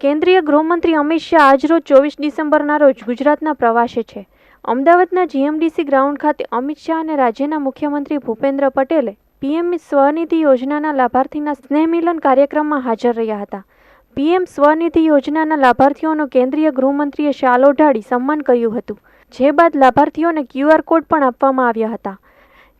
કેન્દ્રીય ગૃહમંત્રી અમિત શાહ આજરોજ ચોવીસ ડિસેમ્બરના રોજ ગુજરાતના પ્રવાસે છે. અમદાવાદના જીએમડીસી ગ્રાઉન્ડ ખાતે અમિત શાહ અને રાજ્યના મુખ્યમંત્રી ભૂપેન્દ્ર પટેલે પીએમ સ્વનિધિ યોજનાના લાભાર્થીના સ્નેહ મિલન કાર્યક્રમમાં હાજર રહ્યા હતા. પીએમ સ્વનિધિ યોજનાના લાભાર્થીઓનો કેન્દ્રીય ગૃહમંત્રીએ શાલ ઓઢાડી સન્માન કર્યું હતું. જે બાદ લાભાર્થીઓને ક્યુઆર કોડ પણ આપવામાં આવ્યા હતા.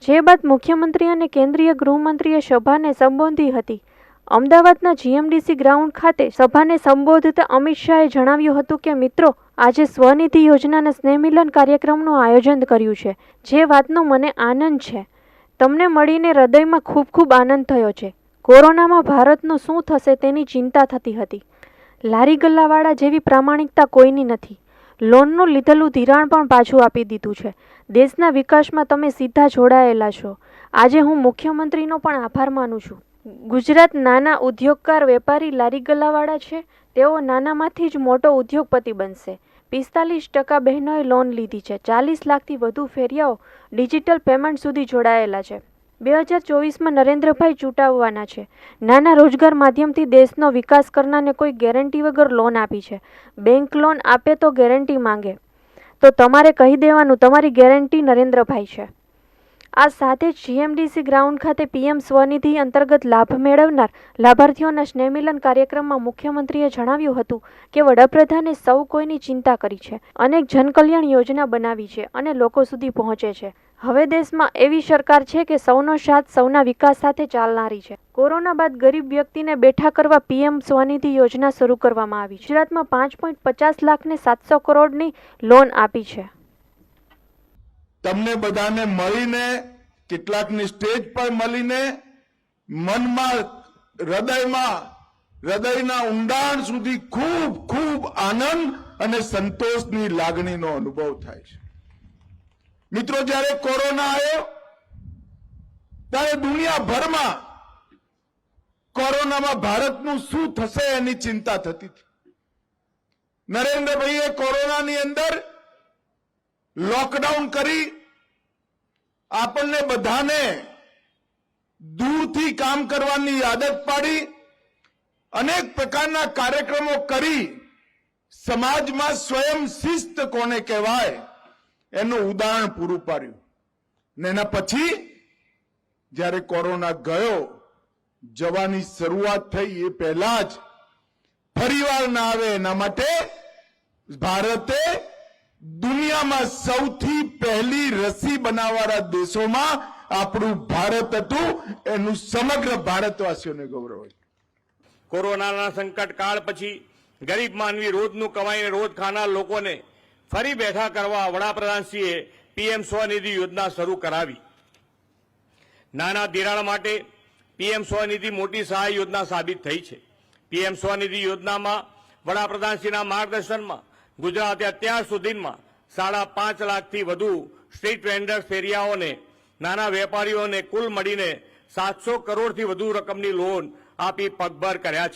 જે બાદ મુખ્યમંત્રી અને કેન્દ્રીય ગૃહમંત્રીએ સભાને સંબોધી હતી. અમદાવાદના જીએમડીસી ગ્રાઉન્ડ ખાતે સભાને સંબોધતા અમિત શાહે જણાવ્યું હતું કે, મિત્રો, આજે સ્વનિધિ યોજનાના સ્નેહમિલન કાર્યક્રમનું આયોજન કર્યું છે. જે વાતનો મને આનંદ છે. તમને મળીને હૃદયમાં ખૂબ ખૂબ આનંદ થયો છે. કોરોનામાં ભારતનું શું થશે તેની ચિંતા થતી હતી. લારી ગલ્લાવાળા જેવી પ્રામાણિકતા કોઈની નથી. લોનનું લીધેલું ધિરાણ પણ પાછું આપી દીધું છે. દેશના વિકાસમાં તમે સીધા જોડાયેલા છો. આજે હું મુખ્યમંત્રીનો પણ આભાર માનું છું. ગુજરાત નાના ઉદ્યોગકાર વેપારી લારી ગલ્લાવાળા છે. તેઓ નાનામાંથી જ મોટો ઉદ્યોગપતિ બનશે. પિસ્તાલીસ ટકા બહેનોએ લોન લીધી છે. ચાલીસ લાખથી વધુ ફેરિયાઓ ડિજિટલ પેમેન્ટ સુધી જોડાયેલા છે. બે હજાર ચોવીસમાં નરેન્દ્રભાઈ ચૂંટાવવાના છે. નાના રોજગાર માધ્યમથી દેશનો વિકાસ કરનારને કોઈ ગેરંટી વગર લોન આપી છે. બેંક લોન આપે તો ગેરંટી માંગે. તો તમારે કહી દેવાનું, તમારી ગેરંટી નરેન્દ્રભાઈ છે. આ સાથે જીએમડીસી ગ્રાઉન્ડ ખાતે પીએમ સ્વનિધિ અંતર્ગત લાભ મેળવનાર લાભાર્થીઓના સ્નેહમિલન કાર્યક્રમમાં મુખ્યમંત્રીએ જણાવ્યું હતું કે વડાપ્રધાને સૌ કોઈની ચિંતા કરી છે, અનેક જનકલ્યાણ યોજના બનાવી છે અને લોકો સુધી પહોંચે છે. હવે દેશમાં એવી સરકાર છે કે સૌનો સાથ સૌના વિકાસ સાથે ચાલનારી છે. કોરોના બાદ ગરીબ વ્યક્તિને બેઠા કરવા પીએમ સ્વનિધિ યોજના શરૂ કરવામાં આવી. ગુજરાતમાં પાંચ પોઈન્ટ પચાસ લાખને સાતસો કરોડની લોન આપી છે. તમને બધાને મળીને, કેટલાકની સ્ટેજ પર મળીને, મનમાં, હૃદયમાં, હૃદયના ઊંડાણ સુધી ખૂબ ખૂબ આનંદ અને સંતોષની લાગણીનો અનુભવ થાય છે. મિત્રો, જ્યારે કોરોના આવ્યો, ત્યારે દુનિયાભરમાં કોરોનામાં ભારતનું શું થશે એની ચિંતા થતી હતી. નરેન્દ્રભાઈએ કોરોનાની અંદર લોકડાઉન કરી આપણને બધાને દૂરથી કામ કરવાની આદત પાડી, અનેક પ્રકારના કાર્યક્રમો કરી, સમાજમાં સ્વયં શિસ્ત કોને કહેવાય, એનું ઉદાહરણ પૂરું પાડ્યું. ને એના પછી, જ્યારે કોરોના ગયો, જવાની શરૂઆત થઈ એ પહેલા જ, ફરીવાર ના આવે એના માટે ભારતે દુનિયામાં સૌથી પહેલી રસી બનાવવાળા દેશોમાં આપણું ભારત હતું, એનું સમગ્ર ભારતવાસીઓને ગૌરવ કોરોનાના સંકટ કાળ પછી ગરીબ માનવી રોજનું કમાઈને રોજ ખાનાર લોકોને ફરી બેઠા કરવા વડાપ્રધાનશ્રીએ પીએમ સ્વનિધિ યોજના શરૂ કરાવી. નાના ધિરાણ માટે પીએમ સ્વનિધિ મોટી સહાય યોજના સાબિત થઈ છે. પીએમ સ્વનિધિ યોજનામાં વડાપ્રધાનશ્રીના માર્ગદર્શનમાં ગુજરાતે અત્યાર સુધીમાં સાડા પાંચ લાખથી વધુ સ્ટ્રીટ વેન્ડર્સ ફેરિયાઓને, નાના વેપારીઓને કુલ મળીને સાતસો કરોડથી વધુ રકમની લોન આપી પગભર કર્યા છે.